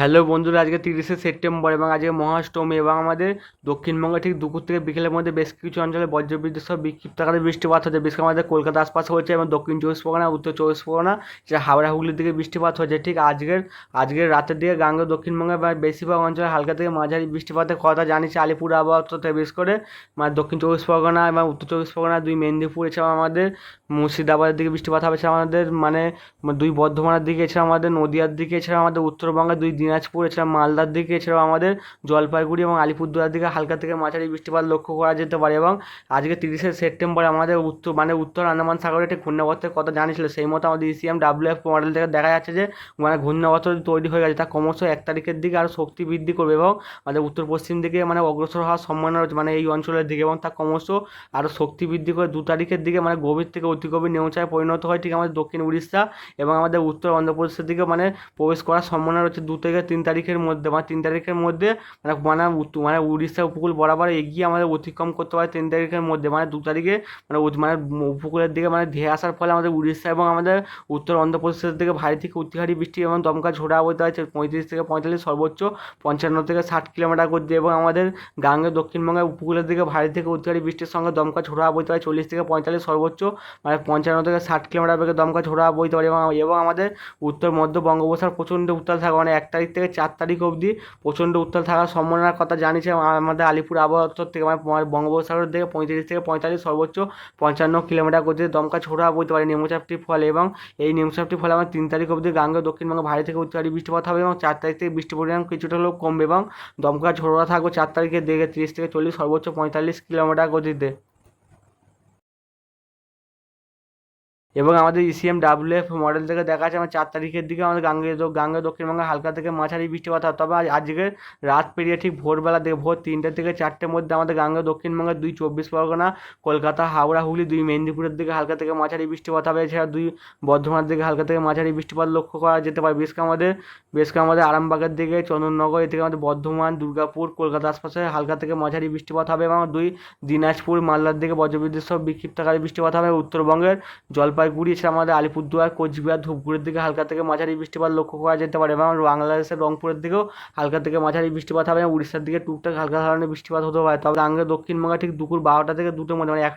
Hello বন্ধুরা, আজকে তিরিশে সেপ্টেম্বর এবং আজকে মহাষ্টমী এবং আমাদের দক্ষিণবঙ্গে ঠিক দুপুর থেকে বিকেলের মধ্যে বেশ কিছু অঞ্চলে বজ্রবিদ্যুৎ সহ বিক্ষিপ্ত আকারে বৃষ্টিপাত হচ্ছে। বিশেষ করে আমাদের কলকাতা আশপাশে হচ্ছে এবং দক্ষিণ চব্বিশ পরগনা, উত্তর চব্বিশ পরগনা যেটা হাওড়া হুগলির দিকে বৃষ্টিপাত হচ্ছে। ঠিক আজকের আজকের রাতের দিকে গাঙ্গে দক্ষিণবঙ্গে বেশিরভাগ অঞ্চলে হালকা থেকে মাঝারি বৃষ্টিপাতের কথা জানিয়েছে আলিপুর আবহাওয়া বিশেষ করে মানে দক্ষিণ চব্বিশ পরগনা এবং উত্তর চব্বিশ পরগনা, দুই মেদিনীপুর, এছাড়াও আমাদের মুর্শিদাবাদের দিকে বৃষ্টিপাত হবে। এছাড়া আমাদের মানে দুই বর্ধমানের দিকে এছাড়া আমাদের নদিয়ার দিকে এছাড়া আমাদের উত্তরবঙ্গের দুই দিনাজপুর, এছাড়া মালদার দিকে, এছাড়াও আমাদের জলপাইগুড়ি এবং আলিপুরদুয়ার দিকে হালকা থেকে মাঝারি বৃষ্টিপাত লক্ষ্য করা যেতে পারে এবং আজকে তিরিশে সেপ্টেম্বর আমাদের উত্তর মানে উত্তর আন্দামান সাগরে একটি ঘূর্ণাবর্তের কথা জানিয়েছিল। সেই মতো আমাদের ইসিএম ডাব্লিউ এফ মডেল থেকে দেখা যাচ্ছে যে মানে ঘূর্ণাবর্ত তৈরি হয়ে গেছে, তা ক্রমশ এক তারিখের দিকে আরও শক্তি বৃদ্ধি করবে এবং আমাদের উত্তর পশ্চিম দিকে মানে অগ্রসর হওয়ার সম্ভাবনা রয়েছে মানে এই অঞ্চলের দিকে এবং তা ক্রমশ আরও শক্তি বৃদ্ধি করে দু তারিখের দিকে মানে গভীর থেকে অতি গভীর নেউচায় পরিণত হয় ঠিক আমাদের দক্ষিণ উড়িষ্যা এবং আমাদের উত্তর অন্ধ্রপ্রদেশের দিকে মানে প্রবেশ করার সম্ভাবনা রয়েছে দু থেকে তিন তারিখের মধ্যে মানে তিন তারিখের মধ্যে মানে মানে মানে উড়িষ্যা উপকূল বরাবর এগিয়ে আমাদের অতিক্রম করতে পারে তিন তারিখের মধ্যে। মানে দু তারিখে মানে মানে উপকূলের দিকে মানে ধেয়ে আসার ফলে আমাদের উড়িষ্যা এবং আমাদের উত্তর অন্ধ্রপ্রদেশের দিকে ভারী থেকে অতি ভারী বৃষ্টি এবং দমকা ঝোড়া বইতে আছে পঁয়ত্রিশ থেকে পঁয়তাল্লিশ সর্বোচ্চ পঞ্চান্ন থেকে ষাট কিলোমিটার গতি এবং আমাদের গাঙ্গে দক্ষিণবঙ্গের উপকূলের দিকে ভারী থেকে অতি ভারী বৃষ্টির সঙ্গে দমকা ঝোড়া বইতে পারে। চল্লিশ থেকে পঁয়তাল্লিশ সর্বোচ্চ মানে পঞ্চান্ন থেকে ষাট কিলোমিটার বেগে দমকা ঝোড়া বইতে পারে এবং আমাদের উত্তর মধ্য বঙ্গোপসাগর প্রচণ্ড উত্তাল থাকে। মানে এক তারিখ থেকে চার তারিখ অবধি প্রচণ্ড উত্তাল থাকার সম্ভাবনার কথা জানিয়েছে আমাদের আলিপুর আবহাওয়া দপ্তর থেকে মানে বঙ্গোপসাগরের দিকে পঁয়ত্রিশ থেকে পঁয়তাল্লিশ সর্বোচ্চ পঞ্চান্ন কিলোমিটার গতিতে দমকা ছোড়া বইতে পারে। নিম্নচাপটির ফলে এবং এই নিম্নচাপটির ফলে আমার তিন তারিখ অবধি গাঙ্গে দক্ষিণবঙ্গে, ভারী থেকে অতি ভারী বৃষ্টিপাত হবে এবং চার তারিখ থেকে বৃষ্টির পরিমাণ কিছুটা হলেও কমবে এবং দমকা ঝোড়া থাকবে চার তারিখের দিকে তিরিশ থেকে চল্লিশ সর্বোচ্চ পঁয়তাল্লিশ কিলোমিটার গতিতে। এবং আমাদের ইসিএম ডাব্লিউ এফ মডেল থেকে দেখা যাচ্ছে আমার চার তারিখের দিকে আমাদের গাঙ্গে গাঙ্গে দক্ষিণবঙ্গে হালকা থেকে মাঝারি বৃষ্টিপাত হবে তবে আজকে রাত পেরিয়ে ঠিক ভোরবেলা থেকে ভোর তিনটে থেকে চারটের মধ্যে আমাদের গাঙ্গে দক্ষিণবঙ্গের দুই চব্বিশ পরগনা, কলকাতা, হাওড়া, হুগলি, দুই মেদিনীপুরের দিকে হালকা থেকে মাঝারি বৃষ্টিপাত হবে এছাড়া দুই বর্ধমানের দিকে হালকা থেকে মাঝারি বৃষ্টিপাত লক্ষ্য করা যেতে পারে। করে আমাদের বেশকে আমাদের আরামবাগের দিকে, চন্দননগর, এদিকে আমাদের বর্ধমান, দুর্গাপুর, কলকাতা আশপাশে হালকা থেকে মাঝারি বৃষ্টিপাত হবে এবং দুই দিনাজপুর, মালদার দিকে বজ্রবিদ্যুৎ সহ বিক্ষিপ্তকারী বৃষ্টিপাত হবে। উত্তরবঙ্গের জলপাইগুড়ি এছাড়া আমাদের আলিপুরদুয়ার, কোচবিহার, ধূপগুড়ির দিকে, হালকা থেকে মাঝারি বৃষ্টিপাত লক্ষ্য করা যেতে পারে এবং বাংলাদেশের রংপুরের দিকেও হালকা থেকে মাঝারি বৃষ্টিপাত হবে এবং উড়িষ্যার দিকে টুকটাক হালকা ধরনের বৃষ্টিপাত হতে পারে। তবে গাঙ্গে দক্ষিণবঙ্গে ঠিক দুপুর বারোটা থেকে দুটোর মধ্যে মানে এক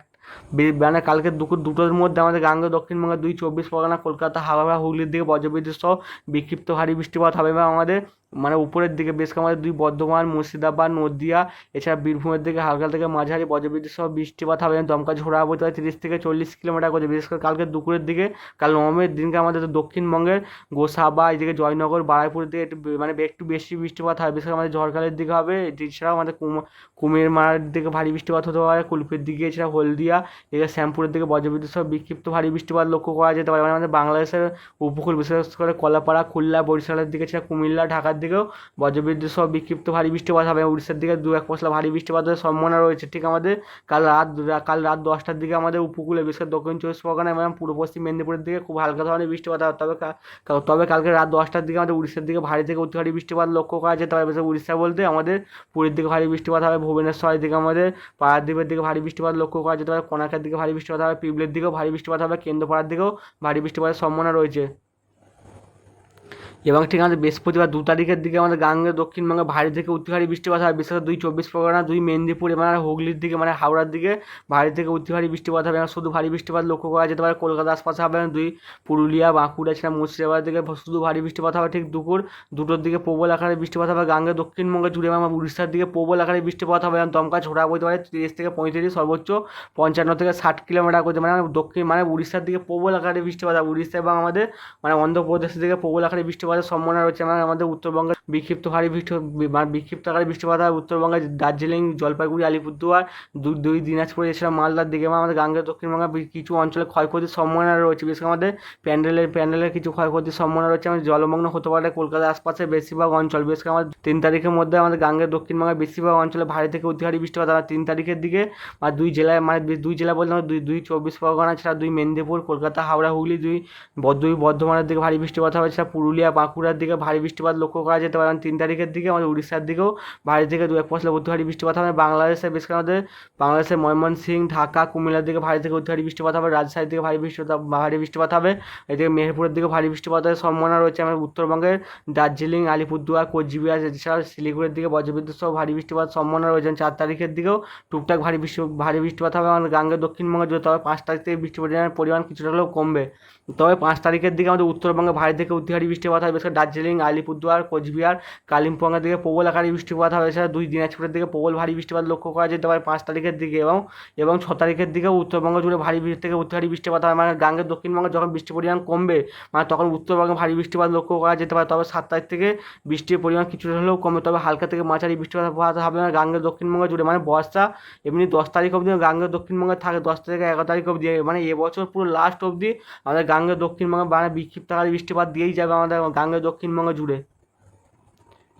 মানে কালকে দুপুর দুটোর মধ্যে আমাদের গাঙ্গে দক্ষিণবঙ্গের দুই চব্বিশ পরগনা, কলকাতা, হাওড়া, হুগলির দিকে বজ্রবিদ্যুৎ সহ বিক্ষিপ্ত ভারী বৃষ্টিপাত হবে এবং আমাদের মানে উপরের দিকে, বেশ আমাদের দুই বর্ধমান, মুর্শিদাবাদ, নদিয়া, এছাড়া বীরভূমের দিকে হালকা থেকে মাঝারি বজ্রবিদ্যুৎ সহ বৃষ্টিপাত হবে। দমকা ঝোড়া হয় তিরিশ থেকে চল্লিশ কিলোমিটার করে বিশেষ করে কালকে দুপুরের দিকে, কাল নবমের দিনকে আমাদের দক্ষিণবঙ্গের গোসাবা, এদিকে জয়নগর বারাইপুরের দিকে একটু মানে একটু বেশি বৃষ্টিপাত হবে। বিশেষ করে আমাদের ঝড়খালের দিকে হবে। এছাড়াও আমাদের কুম- কুমিরমার দিকে ভারী বৃষ্টিপাত হতে পারে। কুলপির দিকে, এছাড়া হলদিয়া, এদিকে শ্যামপুরের দিকে বজ্রবিদ্যুৎ সহ বিক্ষিপ্ত ভারী বৃষ্টিপাত লক্ষ্য করা যেতে পারে। মানে আমাদের বাংলাদেশের উপকূল, বিশেষ করে কলাপাড়া, খুলনা, বরিশালের দিকে, এছাড়া কুমিল্লা, ঢাকার দিকেও বজ্রবিদ্যুৎ সহ বিক্ষিপ্ত ভারী বৃষ্টিপাত হবে উড়িষ্যার দিকে দু এক পশলা ভারী বৃষ্টিপাতের সম্ভাবনা রয়েছে। ঠিক আমাদের কাল রাত কাল রাত দশটার দিকে আমাদের উপকূলে বিশেষ দক্ষিণ চব্বিশ পরগনা এবং পূর্ব পশ্চিম মেদিনীপুরের দিকে খুব হালকা ধরনের বৃষ্টিপাত হবে। তবে তবে কালকে রাত দশটার দিকে আমাদের উড়িষ্যার দিকে ভারী থেকে অতি ভারী বৃষ্টিপাত লক্ষ্য করা যেতে পারে বিশেষ উড়িষ্যা বলতে আমাদের পুরীর দিকে ভারী বৃষ্টিপাত হবে, ভুবনেশ্বরের দিকে আমাদের পারাদ্বীপের দিকে ভারী বৃষ্টিপাত লক্ষ্য করা যেতে পারে কোনাকের দিকে ভারী বৃষ্টিপাত হবে, পিবলের দিকেও ভারী বৃষ্টিপাত হবে, কেন্দ্রপাড়ার দিকেও ভারী বৃষ্টিপাতের সম্ভাবনা রয়েছে। এবং ঠিক আমাদের বৃহস্পতিবার দু তারিখের দিকে আমাদের গাঙ্গে, দক্ষিণবঙ্গে ভারী থেকে অতি ভারী বৃষ্টিপাত হয় বিশেষ করে দুই চব্বিশ পরগনা, দুই মেদিনীপুর এবং হুগলির দিকে মানে হাওড়ার দিকে ভারী থেকে অতি ভারী বৃষ্টিপাত হবে। এবং শুধু ভারী বৃষ্টিপাত লক্ষ্য করা যেতে পারে, কলকাতা আশপাশে হবে দুই পুরুলিয়া, বাঁকুড়া, এছাড়া মুর্শিদাবাদের দিকে শুধু ভারী বৃষ্টিপাত হবে। ঠিক দুপুর দুটোর দিকে প্রবল আকারে বৃষ্টিপাত হবে। গাঙ্গে, দক্ষিণবঙ্গে জুড়ে এবং উড়িষ্যার দিকে প্রবল আকারে বৃষ্টিপাত হবে। এবং দমকা ঝোড়া বইতে পারে, তিরিশ থেকে পঁয়ত্রিশ, সর্বোচ্চ পঞ্চান্ন থেকে ষাট কিলোমিটার করতে মানে দক্ষিণ মানে উড়িষ্যার দিকে প্রবল আকারে বৃষ্টিপাত হবে। উড়িষ্যা এবং আমাদের মানে অন্ধ্রপ্রদেশের দিকে প্রবল আকারে বৃষ্টিপাতের সম্ভাবনা রয়েছে আমাদের উত্তরবঙ্গের বিক্ষিপ্ত ভারী বৃষ্টি বিক্ষিপ্ত আকারে বৃষ্টিপাত হয়। উত্তরবঙ্গে দার্জিলিং, জলপাইগুড়ি, আলিপুরদুয়ার দুই দিনাজপুর, এছাড়া মালদার দিকে এবং আমাদের গাঙ্গের দক্ষিণবঙ্গে কিছু অঞ্চলে ক্ষয়ক্ষতির সম্ভাবনা রয়েছে। বিশেষ আমাদের প্যান্ডেলের প্যান্ডেলের কিছু ক্ষয়ক্ষতির সম্ভাবনা রয়েছে। আমাদের জলমগ্ন হতে পারে কলকাতার আশপাশে বেশিরভাগ অঞ্চল। বিশেষ আমাদের তিন তারিখের মধ্যে আমাদের গাঙ্গের দক্ষিণবঙ্গের বেশিরভাগ অঞ্চলে ভারী থেকে অতি ভারী বৃষ্টিপাত হবে তিন তারিখের দিকে আর দুই জেলায় মানে দুই জেলা বলতে দুই দুই চব্বিশ পরগনা ছাড়া দুই মেদিনীপুর, কলকাতা, হাওড়া, হুগলি, দুই ব- দুই বর্ধমানের দিকে ভারী বৃষ্টিপাত হবে ছাড়া পুরুলিয়া বাঁকুড়ার দিকে ভারী বৃষ্টিপাত লক্ষ্য করা যেতে যেতে পারে তিন তারিখের দিকে আমাদের উড়িষ্যার দিকেও ভারী থেকে দু এক পশলা অতি ভারী বৃষ্টিপাত হবে। বাংলাদেশে বেশ করে আমাদের বাংলাদেশের ময়মনসিং, ঢাকা, কুমিল্লার দিকে ভারী থেকে অতি ভারী বৃষ্টিপাত হবে। রাজশাহীর দিকে ভারী বৃষ্টিপাত ভারী বৃষ্টিপাত হবে। এদিকে মেহেরপুরের দিকে ভারী বৃষ্টিপাতের সম্ভাবনা রয়েছে। আমাদের উত্তরবঙ্গের দার্জিলিং, আলিপুরদুয়ার, কোচবিহার, এছাড়াও শিলিগুড়ির দিকে বজ্রবিদ্যুৎ সহ ভারী বৃষ্টিপাত সম্ভাবনা রয়েছে। চার তারিখের দিকেও টুকটাক ভারী বৃষ্টি ভারী বৃষ্টিপাত হবে। আমাদের গাঙ্গে দক্ষিণবঙ্গে জুড়ে তবে পাঁচ তারিখ থেকে বৃষ্টি পরিমাণ পরিমাণ কিছুটা হলেও কমবে। তবে পাঁচ তারিখের দিকে আমাদের উত্তরবঙ্গে ভারী থেকে অতি ভারী বৃষ্টিপাত হবে। বিশেষ করে দার্জিলিং, আলিপুরদুয়ার, কোচবিহার, কালিম্পংয়ের দিকে প্রবল আকারে বৃষ্টিপাত হবে। এছাড়া দুই দিনাজপুরের দিকে প্রবল ভারী বৃষ্টিপাত লক্ষ্য করা যেতে পারে পাঁচ তারিখের দিকে এবং এবং ছ তারিখের দিকে উত্তরবঙ্গ জুড়ে ভারী বৃষ্টি থেকে অতিহারী বৃষ্টিপাত হবে। মানে গাঙ্গের দক্ষিণবঙ্গে যখন বৃষ্টি পরিমাণ কমবে মানে তখন উত্তরবঙ্গে ভারী বৃষ্টিপাত লক্ষ্য করা যেতে পারে। তবে সাত তারিখ থেকে বৃষ্টির পরিমাণ কিছুটা হলেও কমবে। তবে হালকা থেকে মাঝারি বৃষ্টিপাত হবে। না গাঙ্গের দক্ষিণবঙ্গ জুড়ে মানে বর্ষা এমনি দশ তারিখ অবধি গাঙ্গের দক্ষিণবঙ্গে থাকে দশ থেকে এগারো তারিখ অবধি। মানে এবছর পুরো লাস্ট অবধি আমাদের গাঙ্গের দক্ষিণবঙ্গে মানে বিক্ষিপ্ত আকারে বৃষ্টিপাত দিয়েই যাবে আমাদের গাঙ্গে দক্ষিণবঙ্গ জুড়ে।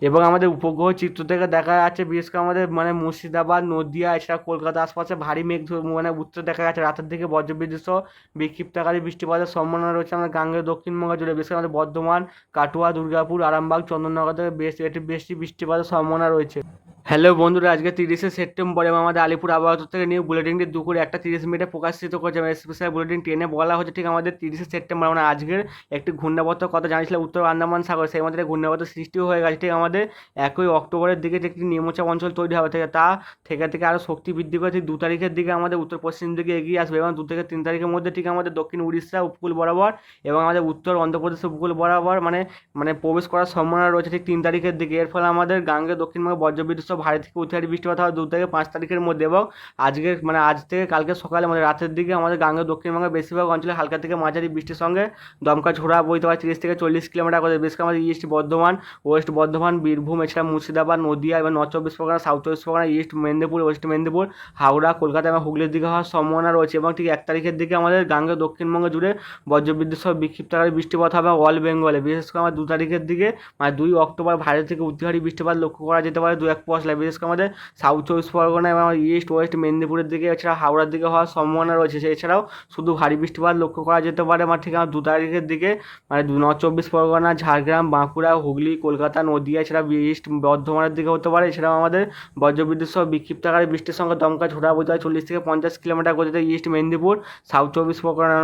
এবং আমাদের উপগ্রহ চিত্র থেকে দেখা যাচ্ছে, বিশেষ করে আমাদের মানে মুর্শিদাবাদ, নদিয়া, এছাড়া কলকাতা আশপাশে ভারী মেঘ মানে উত্তর দেখা যাচ্ছে। রাতের দিকে বজ্রবিদ্যুৎ সহ বিক্ষিপ্ত বৃষ্টিপাতের সম্ভাবনা রয়েছে আমাদের গাঙ্গের দক্ষিণবঙ্গ জুড়ে। বিশেষ করে আমাদের বর্ধমান, কাটোয়া, দুর্গাপুর, আরামবাগ, চন্দননগর থেকে বেশ একটি বেশি বৃষ্টিপাতের সম্ভাবনা রয়েছে। হ্যালো বন্ধুরা, আজকে তিরিশে সেপ্টেম্বর এবং আমাদের আলিপুর আবহাওয়া দপ্তর থেকে নিউ বুলেটিনটি দুপুর একটা তিরিশ মিনিটে প্রকাশিত করেছে এবং স্পেশাল বুলেটিন টেনে বলা হচ্ছে ঠিক আমাদের তিরিশে সেপ্টেম্বর মানে আজকের একটি ঘূর্ণাবর্তের কথা জানিয়েছিল উত্তর আন্দামান সাগর। সেই মধ্যে ঘূর্ণাবর্ত সৃষ্টিও হয়ে গেছে ঠিক আমাদের একই অক্টোবরের দিকে যে একটি নিম্নচাপ অঞ্চল তৈরি হবে থেকে, তা থেকে থেকে আরও শক্তি বৃদ্ধি করে ঠিক দু তারিখের দিকে আমাদের উত্তর পশ্চিম দিকে এগিয়ে আসবে এবং দু থেকে তিন তারিখের মধ্যে ঠিক আমাদের দক্ষিণ উড়িষ্যা উপকূল বরাবর এবং আমাদের উত্তর অন্ধ্রপ্রদেশ উপকূল বরাবর মানে মানে প্রবেশ করার সম্ভাবনা রয়েছে ঠিক তিন তারিখের দিকে। এর ফলে আমাদের গাঙ্গে দক্ষিণবঙ্গে বজ্রবিদ্যুৎ ভারী থেকে অতি বৃষ্টিপাত হবে দু থেকে পাঁচ তারিখের মধ্যে এবং আজকে মানে আজ থেকে কালকে সকালে মানে রাতের দিকে আমাদের গাঙ্গে দক্ষিণবঙ্গের বেশিরভাগ অঞ্চলে হালকা থেকে মাঝারি বৃষ্টির সঙ্গে দমকা ঝোড়া বইতে পারে তিরিশ থেকে চল্লিশ কিলোমিটার করে। বেশ আমাদের ইস্ট বর্ধমান ওয়েস্ট বর্ধমান, বীরভূম, এছাড়া মুর্শিদাবাদ, নদিয়া এবং নর্থ চব্বিশ পরগনা সাউথ চব্বিশ পরগনা ইস্ট মেদিনীপুর ওয়েস্ট মেদিনীপুর হাওড়া, কলকাতা এবং হুগলির দিকে হওয়ার সম্ভাবনা রয়েছে এবং ঠিক এক তারিখের দিকে আমাদের গাঙ্গে দক্ষিণবঙ্গ জুড়ে বজ্রবিদ্যুৎ সহ বিক্ষিপ্ত আকারে বৃষ্টিপাত হবে অল বেঙ্গলে বিশেষ করে আমার দু তারিখের দিকে মানে দুই অক্টোবর ভারত থেকে ভারী বৃষ্টিপাত লক্ষ্য করা যেতে পারে। দু এক পশলায় বিশেষ করে আমাদের সাউথ চব্বিশ পরগনা এবং ইস্ট ওয়েস্ট মেদিনীপুরের দিকে, এছাড়া হাওড়ার দিকে হওয়ার সম্ভাবনা রয়েছে। এছাড়াও শুধু ভারী বৃষ্টিপাত লক্ষ্য করা যেতে পারে আমার ঠিক আমার দু তারিখের দিকে মানে দু নর্থ চব্বিশ পরগনা, ঝাড়গ্রাম, বাঁকুড়া, হুগলি, কলকাতা, নদীয়া, এছাড়া ইস্ট বর্ধমানের দিকে হতে পারে। এছাড়াও আমাদের বজ্রবিদ্যুৎ সহ বিক্ষিপ্ত আকারে বৃষ্টির সঙ্গে দমকা ঝোড়া বোঝা হয় চল্লিশ থেকে পঞ্চাশ কিলোমিটার গতিতে ইস্ট মেদিনীপুর সাউথ চব্বিশ পরগনা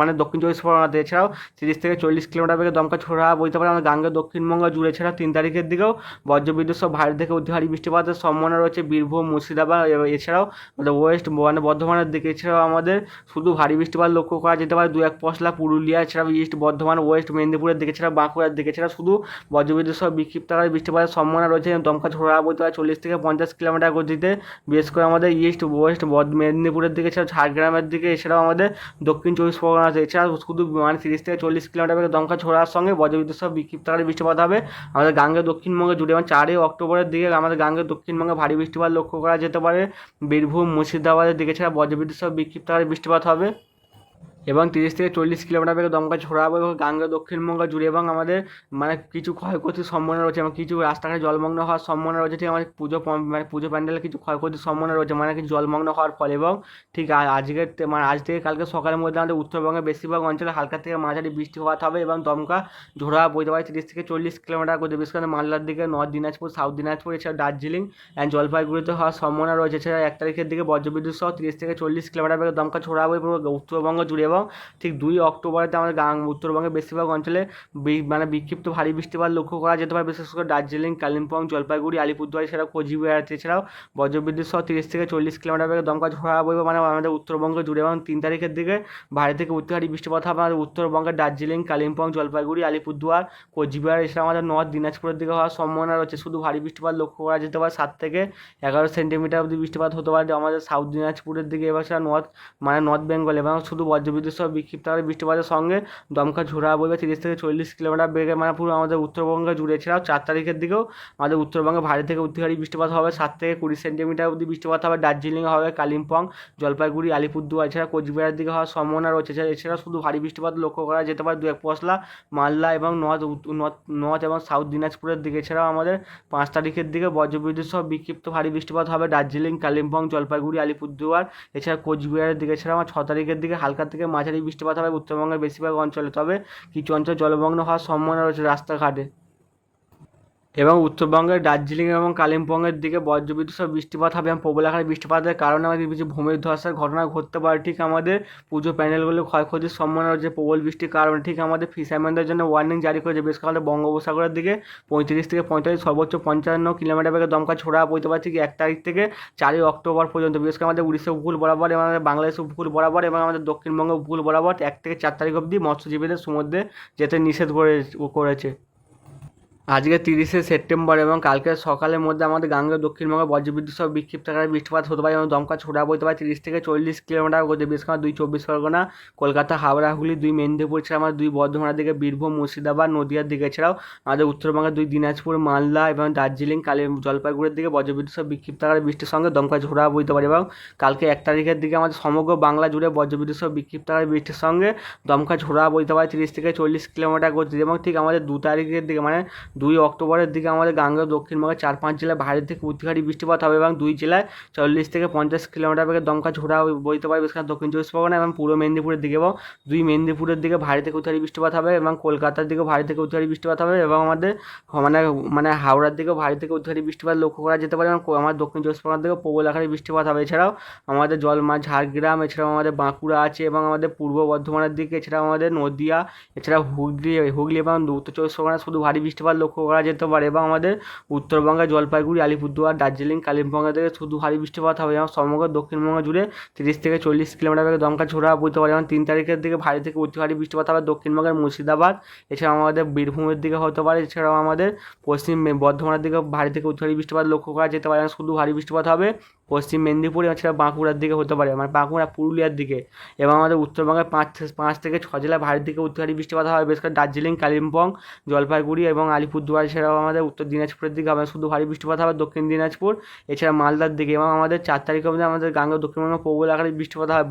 মানে দক্ষিণ চব্বিশ পরগনাতে। এছাড়াও তিরিশ থেকে চল্লিশ কিলোমিটার বেগে দমকা ছোড়া বইতে পারে। আমাদের গাঙ্গের দক্ষিণবঙ্গ জুড়ে এছাড়া তিন তারিখের দিকেও বজ্রবিদ্যুৎ সহ ভারী থেকে অতি ভারী বৃষ্টিপাতের সম্ভাবনা রয়েছে বীরভূম, মুর্শিদাবাদ এছাড়াও ওয়েস্ট মানে বর্ধমানের দিকে। এছাড়াও আমাদের শুধু ভারী বৃষ্টিপাত লক্ষ্য করা যেতে পারে। দু এক পশলা পুরুলিয়া, এছাড়াও ইস্ট বর্ধমান, ওয়েস্ট মেদিনীপুরের দিকে এছাড়া বাঁকুড়ার দিকে। এছাড়া শুধু বজ্রবিদ্যুৎ সহ বিক্ষিপ্ত বৃষ্টিপাতের সম্ভাবনা রয়েছে। দমকা ছোড়া বইতে পারে চল্লিশ থেকে পঞ্চাশ কিলোমিটার গতিতে। বিশেষ করে আমাদের ইস্ট, ওয়েস্ট মেদিনীপুরের দিকে, এছাড়াও ঝাড়গ্রামের দিকে, এছাড়াও আমাদের দক্ষিণ চব্বিশ পরগনা এছাড়াও শুধু মানে তিরিশ থেকে চল্লিশ কিলোমিটার বেগে দমকা ছোড়ার সঙ্গে বজ্রবিদ্যুৎ সহ বিক্ষিপ্ত বৃষ্টিপাত হবে। আমাদের গাঙ্গে দক্ষিণবঙ্গে জুড়ে এবং চারই অক্টোবরের দিকে আমাদের গাঙ্গে দক্ষিণবঙ্গে ভারী বৃষ্টিপাত লক্ষ্য করা যেতে পারে। বীরভূম, মুর্শিদাবাদের দিকে ছাড়া বজ্রবিদ্যুৎ সহ বিক্ষিপ্ত হারে বৃষ্টিপাত হবে। এবং তিরিশ থেকে চল্লিশ কিলোমিটার বেগে দমকা ছড়াবে এবং গাঙ্গে দক্ষিণবঙ্গ জুড়ে এবং আমাদের মানে কিছু ক্ষয়ক্ষতির সম্ভাবনা রয়েছে এবং কিছু রাস্তাঘাটে জলমগ্ন হওয়ার সম্ভাবনা রয়েছে। ঠিক আমাদের পুজো মানে পুজো প্যান্ডেলে কিছু ক্ষয়ক্ষতির সম্ভাবনা রয়েছে মানে কিছু জলমগ্ন হওয়ার ফলে এবং ঠিক আজকের মানে আজ থেকে কালকে সকালের মধ্যে আমাদের উত্তরবঙ্গের বেশিরভাগ অঞ্চলে হালকা থেকে মাঝারি বৃষ্টিপাত হবে এবং দমকা ঝোড়া বইতে পারে তিরিশ থেকে চল্লিশ কিলোমিটার করে বিশেষ করে মালদার দিকে নর্থ দিনাজপুর, সাউথ দিনাজপুর, এছাড়া দার্জিলিং অ্যান্ড জলপাইগুড়িতে হওয়ার সম্ভাবনা রয়েছে। এছাড়া এক তারিখের দিকে বজ্রবিদ্যুৎ সহ তিরিশ থেকে চল্লিশ কিলোমিটার বেগে দমকা ছড়া হবে পুরো উত্তরবঙ্গ জুড়ে এবং ঠিক দুই অক্টোবরেতে আমাদের গাং, উত্তরবঙ্গের বেশিরভাগ অঞ্চলে মানে বিক্ষিপ্ত ভারী বৃষ্টিপাত লক্ষ্য করা যেতে পারে। বিশেষ করে দার্জিলিং, কালিম্পং, জলপাইগুড়ি, আলিপুরদুয়ার, এছাড়াও কোচবিহার, এছাড়াও বজ্রবিদ্যুৎ সহ তিরিশ থেকে চল্লিশ কিলোমিটার বেগে দমকা ঝোড়া বইবে। মানে আমাদের উত্তরবঙ্গ জুড়ে এবং তিন তারিখের দিকে ভারী থেকে অতি ভারী বৃষ্টিপাত হবে। আমাদের উত্তরবঙ্গের দার্জিলিং, কালিম্পং, জলপাইগুড়ি, আলিপুরদুয়ার, কোচবিহার এছাড়া আমাদের নর্থ দিনাজপুরের দিকে হওয়ার সম্ভাবনা রয়েছে। শুধু ভারী বৃষ্টিপাত লক্ষ্য করা যেতে পারে। সাত থেকে এগারো সেন্টিমিটার অবধি বৃষ্টিপাত হতে পারে আমাদের সাউথ দিনাজপুরের দিকে এবার সেটা নর্থ মানে নর্থ বেঙ্গল এবং শুধু বজ্রবিদ্যুৎ সহ বিক্ষিপ্ত আকারে বৃষ্টিপাতের সঙ্গে দমকা ঝোড়া বইবে তিরিশ থেকে চল্লিশ কিলোমিটার বেগে। মানে পুরো আমাদের উত্তরবঙ্গে জুড়ে। এছাড়াও চার তারিখের দিকেও আমাদের উত্তরবঙ্গে ভারী থেকে অতি ভারী বৃষ্টিপাত হবে। সাত থেকে কুড়ি সেন্টিমিটার অবধি বৃষ্টিপাত হবে। দার্জিলিং হবে, কালিম্পং, জলপাইগুড়ি, আলিপুরদুয়ার। এছাড়া কোচবিহারের দিকে হওয়ার সম্ভাবনা রয়েছে। এছাড়া শুধু ভারী বৃষ্টিপাত লক্ষ্য করা যেতে পারে। দু এক পশলা, মালদা এবং নর্থ নর্থ এবং সাউথ দিনাজপুরের দিকে। এছাড়াও আমাদের পাঁচ তারিখের দিকে বজ্রবিদ্যুৎ সহ বিক্ষিপ্ত ভারী বৃষ্টিপাত হবে। দার্জিলিং, কালিম্পং, জলপাইগুড়ি, আলিপুরদুয়ার, এছাড়া কোচবিহারের দিকে। এছাড়া আমার ছ তারিখের দিকে হালকা থেকে মাঝারি বৃষ্টিপাত হবে উত্তরবঙ্গের বেশিরভাগ অঞ্চলে। তবে কিছু অঞ্চল জলমগ্ন হওয়ার সম্ভাবনা রয়েছে রাস্তাঘাটে। এবং উত্তরবঙ্গের দার্জিলিং এবং কালিম্পংয়ের দিকে বজ্রবিদ্যুৎ সহ বৃষ্টিপাত হবে এবং প্রবল আকারে বৃষ্টিপাতের কারণে আমাদের কিছু ভূমির ধসের ঘটনা ঘটতে পারে। ঠিক আমাদের পুজো প্যান্ডেলগুলো ক্ষয়ক্ষতির সম্ভাবনা রয়েছে, প্রবল বৃষ্টির কারণে। ঠিক আমাদের ফিশারম্যানদের জন্য ওয়ার্নিং জারি করেছে। বেশ আমাদের বঙ্গোপসাগরের দিকে পঁয়ত্রিশ থেকে পঁয়তাল্লিশ, সর্বোচ্চ পঞ্চান্ন কিলোমিটার বেগে দমকা ছোড়া বইতে পারে ঠিক এক তারিখ থেকে চারই অক্টোবর পর্যন্ত। বিশেষ করে আমাদের উড়িষ্যা উপকূল বরাবর এবং আমাদের বাংলাদেশ উপকূল বরাবর এবং আমাদের দক্ষিণবঙ্গ উপকূল বরাবর এক থেকে চার তারিখ অবধি মৎস্যজীবীদের সমুদ্রে যেতে নিষেধ করে, করেছে। আজকে তিরিশে সেপ্টেম্বর এবং কালকে সকালের মধ্যে আমাদের গাঙ্গে, দক্ষিণবঙ্গে, বজ্রবিদ্যুৎ সহ বিক্ষিপ্ত আকারে বৃষ্টিপাত হতে পারে এবং দমকা ছোড়া বইতে পারে। তিরিশ থেকে চল্লিশ কিলোমিটার গতি, বিশেষ দুই চব্বিশ পরগনা, কলকাতা, হাওড়া, হুগলি, দুই মেদিনীপুর ছাড়া আমাদের দুই বর্ধমানের দিকে বীরভূম, মুর্শিদাবাদ, নদিয়ার দিকে ছাড়াও আমাদের উত্তরবঙ্গের দুই দিনাজপুর, মালদা এবং দার্জিলিং, কালি জলপাইগুড়ির দিকে বজ্রবিদ্যুৎ সহ বিক্ষিপ্ত বৃষ্টির সঙ্গে দমকা ঝোড়া বইতে পারে এবং কালকে এক তারিখের দিকে আমাদের সমগ্র বাংলা জুড়ে বজ্রবিদ্যুৎ সহ বিক্ষিপ্ত বৃষ্টির সঙ্গে দমকা ঝোড়া বইতে পারে। তিরিশ থেকে চল্লিশ কিলোমিটার গতি এবং ঠিক আমাদের দু তারিখের দিকে মানে দুই অক্টোবরের দিকে আমাদের গাঙ্গেয় দক্ষিণবঙ্গের চার পাঁচ জেলায় ভারী থেকে অতিহারী বৃষ্টিপাত হবে এবং দুই জেলায় চল্লিশ থেকে পঞ্চাশ কিলোমিটার বেগে দমকা ঝোড়া বইতে পারে দক্ষিণ চব্বিশ পরগনা এবং পূর্ব মেদিনীপুরের দিকে এবং দুই মেদিনীপুরের দিকে ভারী থেকে অতিহারী বৃষ্টিপাত হবে এবং কলকাতার দিকেও ভারী থেকে অতিহারী বৃষ্টিপাত হবে এবং আমাদের মানে মানে হাওড়ার দিকেও ভারী থেকে অতিহারী বৃষ্টিপাত লক্ষ্য করা যেতে পারে এবং আমার দক্ষিণ চব্বিশ পরগনার দিকেও প্রবল আকারে বৃষ্টিপাত হবে। এছাড়াও আমাদের জলমা ঝাড়গ্রাম, এছাড়াও আমাদের বাঁকুড়া আছে এবং আমাদের পূর্ব বর্ধমানের দিকে, এছাড়াও আমাদের নদিয়া, এছাড়াও হুগলি হুগলি এবং উত্তর চব্বিশ পরগনা শুধু ভারী বৃষ্টিপাত লক্ষ্য করা যেতে পারে এবং আমাদের উত্তরবঙ্গে জলপাইগুড়ি, আলিপুরদুয়ার, দার্জিলিং কালিম্পংয়ের থেকে শুধু ভারী বৃষ্টিপাত হবে এবং সমগ্র দক্ষিণবঙ্গ জুড়ে তিরিশ থেকে চল্লিশ কিলোমিটার বেগে দমকা ছোড়া বইতে পারে এবং তিন তারিখের দিকে ভারী থেকে অতি ভারী বৃষ্টিপাত হবে দক্ষিণবঙ্গের মুর্শিদাবাদ, এছাড়াও আমাদের বীরভূমের দিকে হতে পারে, এছাড়াও আমাদের পশ্চিম বর্ধমানের দিকে ভারী থেকে অতি ভারী বৃষ্টিপাত লক্ষ্য করা যেতে পারে শুধু ভারী বৃষ্টিপাত হবে পশ্চিম মেদিনীপুর এছাড়া বাঁকুড়ার দিকে হতে পারে মানে বাঁকুড়া পুরুলিয়ার দিকে। এবং আমাদের উত্তরবঙ্গের পাঁচ পাঁচ থেকে ছ জেলা ভারী দিকে ভারী বৃষ্টিপাত হবে বিশেষ করে দার্জিলিং, কালিম্পং, জলপাইগুড়ি এবং আলিপুরদুয়ার, এছাড়াও আমাদের উত্তর দিনাজপুরের দিকে হবে শুধু ভারী বৃষ্টিপাত হবে, দক্ষিণ দিনাজপুর, এছাড়া মালদার দিকে এবং আমাদের চার তারিখ অবধি আমাদের গাঙ্গা, দক্ষিণবঙ্গ, প্রবল আকারে বৃষ্টিপাত হবে।